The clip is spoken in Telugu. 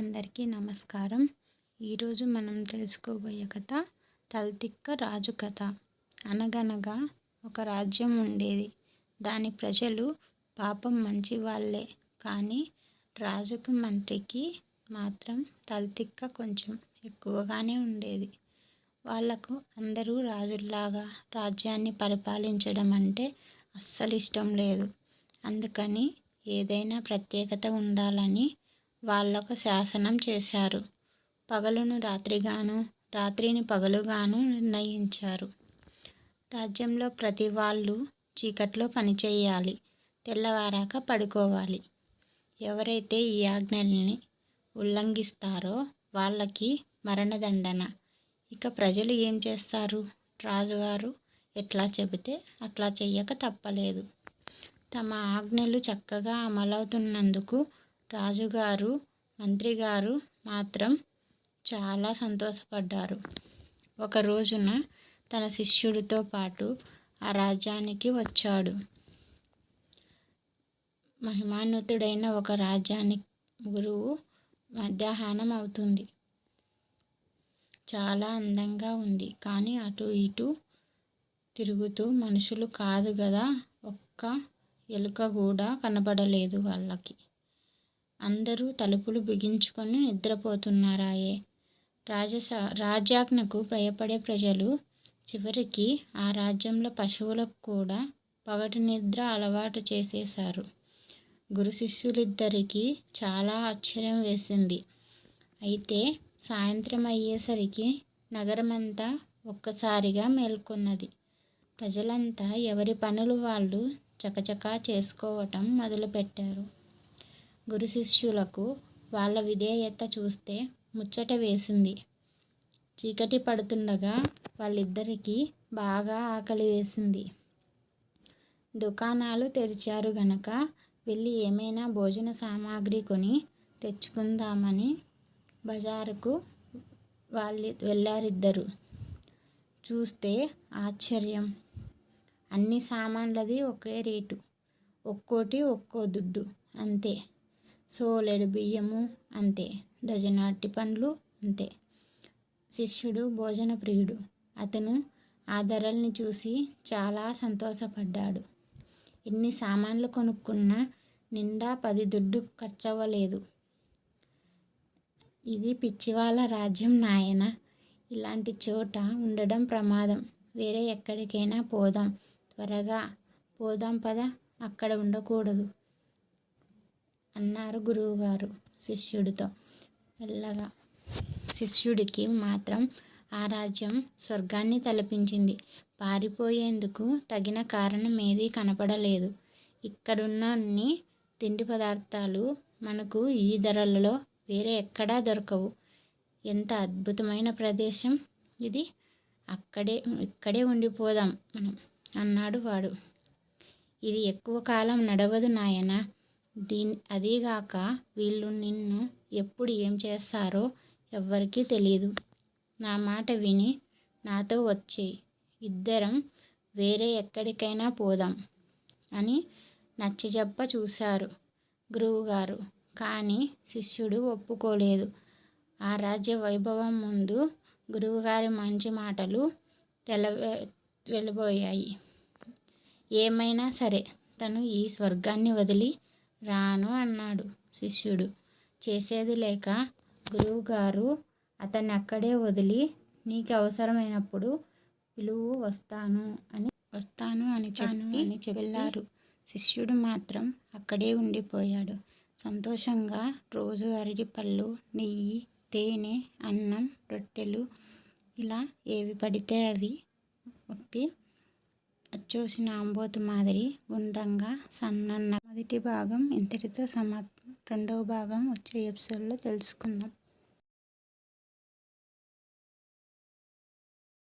అందరికీ నమస్కారం. ఈరోజు మనం తెలుసుకోబోయే కథ తలతిక్క రాజు కథ. అనగనగా ఒక రాజ్యం ఉండేది. దాని ప్రజలు పాపం మంచి వాళ్ళే కానీ రాజుకు మంత్రికి మాత్రం తలతిక్క కొంచెం ఎక్కువగానే ఉండేది. వాళ్ళకు అందరూ రాజుల్లాగా రాజ్యాన్ని పరిపాలించడం అంటే అస్సలు ఇష్టం లేదు. అందుకని ఏదైనా ప్రత్యేకత ఉండాలని వాళ్ళకు శాసనం చేశారు. పగలును రాత్రిగాను రాత్రిని పగలుగాను నిర్ణయించారు. రాజ్యంలో ప్రతి వాళ్ళు చీకట్లో పనిచేయాలి. తెల్లవారాక పడుకోవాలి. ఎవరైతే ఈ ఆజ్ఞల్ని ఉల్లంఘిస్తారో వాళ్ళకి మరణదండన. ఇక ప్రజలు ఏం చేస్తారు? రాజుగారు ఎట్లా చెబితే అట్లా చెయ్యక తప్పలేదు. తమ ఆజ్ఞలు చక్కగా అమలవుతున్నందుకు రాజుగారు మంత్రిగారు మాత్రం చాలా సంతోషపడ్డారు. ఒక రోజున తన శిష్యుడితో పాటు ఆ రాజ్యానికి వచ్చాడు. మహిమాన్వితుడైన ఒక రాజ్యాన్ని గురువు మధ్యాహ్నం అవుతుంది. చాలా అందంగా ఉంది. కానీ అటు ఇటు తిరుగుతూ మనుషులు కాదు కదా ఒక్క ఎలుక కూడా కనబడలేదు వాళ్ళకి. అందరూ తలుపులు బిగించుకొని నిద్రపోతున్నారాయే. రాజస రాజాజ్ఞకు భయపడే ప్రజలు చివరికి ఆ రాజ్యంలో పశువులకు కూడా పగటి నిద్ర అలవాటు చేసేశారు. గురు శిష్యులిద్దరికీ చాలా ఆశ్చర్యం వేసింది. అయితే సాయంత్రం అయ్యేసరికి నగరమంతా ఒక్కసారిగా మేల్కొన్నది. ప్రజలంతా ఎవరి పనులు వాళ్ళు చకచకా చేసుకోవటం మొదలుపెట్టారు. గురు శిష్యులకు వాళ్ళ విధేయత చూస్తే ముచ్చట వేసింది. చీకటి పడుతుండగా వాళ్ళిద్దరికీ బాగా ఆకలి వేసింది. దుకాణాలు తెరిచారు గనక వెళ్ళి ఏమైనా భోజన సామాగ్రి కొని తెచ్చుకుందామని బజారుకు వాళ్ళు వెళ్ళారిద్దరు. చూస్తే ఆశ్చర్యం. అన్ని సామాన్లది ఒకే రేటు. ఒక్కోటి ఒక్కో దుడ్డు అంతే. సోలెడు బియ్యము అంతే. డజను అరటిపండ్లు అంతే. శిష్యుడు భోజన ప్రియుడు. అతను ఆ ధరల్ని చూసి చాలా సంతోషపడ్డాడు. ఎన్ని సామాన్లు కొనుక్కున్నా నిండా పది దుడ్డు ఖర్చవ్వలేదు. ఇది పిచ్చివాళ్ళ రాజ్యం నాయన. ఇలాంటి చోట ఉండడం ప్రమాదం. వేరే ఎక్కడికైనా పోదాం. త్వరగా. పోదాం పద. అక్కడ ఉండకూడదు. అన్నారు గురువుగారు శిష్యుడితో. మెల్లగా శిష్యుడికి మాత్రం ఆ రాజ్యం స్వర్గాన్ని తలపించింది. పారిపోయేందుకు తగిన కారణం ఏదీ కనపడలేదు. ఇక్కడున్న అన్ని తిండి పదార్థాలు మనకు ఈ ధరలలో వేరే ఎక్కడా దొరకవు. ఎంత అద్భుతమైన ప్రదేశం ఇది. అక్కడే ఇక్కడే ఉండిపోదాం మనం అన్నాడు వాడు. ఇది ఎక్కువ కాలం నడవదు నాయన. దీని అదీగాక వీళ్ళు నిన్ను ఎప్పుడు ఏం చేస్తారో ఎవ్వరికీ తెలియదు నా మాట విని నాతో వచ్చేయి. ఇద్దరం వేరే ఎక్కడికైనా పోదాం అని నచ్చజెప్ప చూశారు గురువుగారు. కానీ శిష్యుడు ఒప్పుకోలేదు. ఆ రాజ్య వైభవం ముందు గురువుగారి మంచి మాటలు తెల వెళ్ళిపోయాయి ఏమైనా సరే తను ఈ స్వర్గాన్ని వదిలి రాను అన్నాడు శిష్యుడు. చేసేది లేక గురువుగారు అతన్ని అక్కడే వదిలి నీకు అవసరమైనప్పుడు పిలువు వస్తాను అని వస్తాను అని చెప్పి అని వెళ్ళారు. శిష్యుడు మాత్రం అక్కడే ఉండిపోయాడు. సంతోషంగా రోజు అరటిపళ్ళు నెయ్యి తేనె అన్నం రొట్టెలు ఇలా ఏవి పడితే అవి ఒప్పి అచ్చూసిన ఆంబోతు మాదిరి గుండ్రంగా సన్నన్న మొదటి భాగం ఇంతటితో సమాప్తం. రెండవ భాగం వచ్చే ఎపిసోడ్లో తెలుసుకుందాం.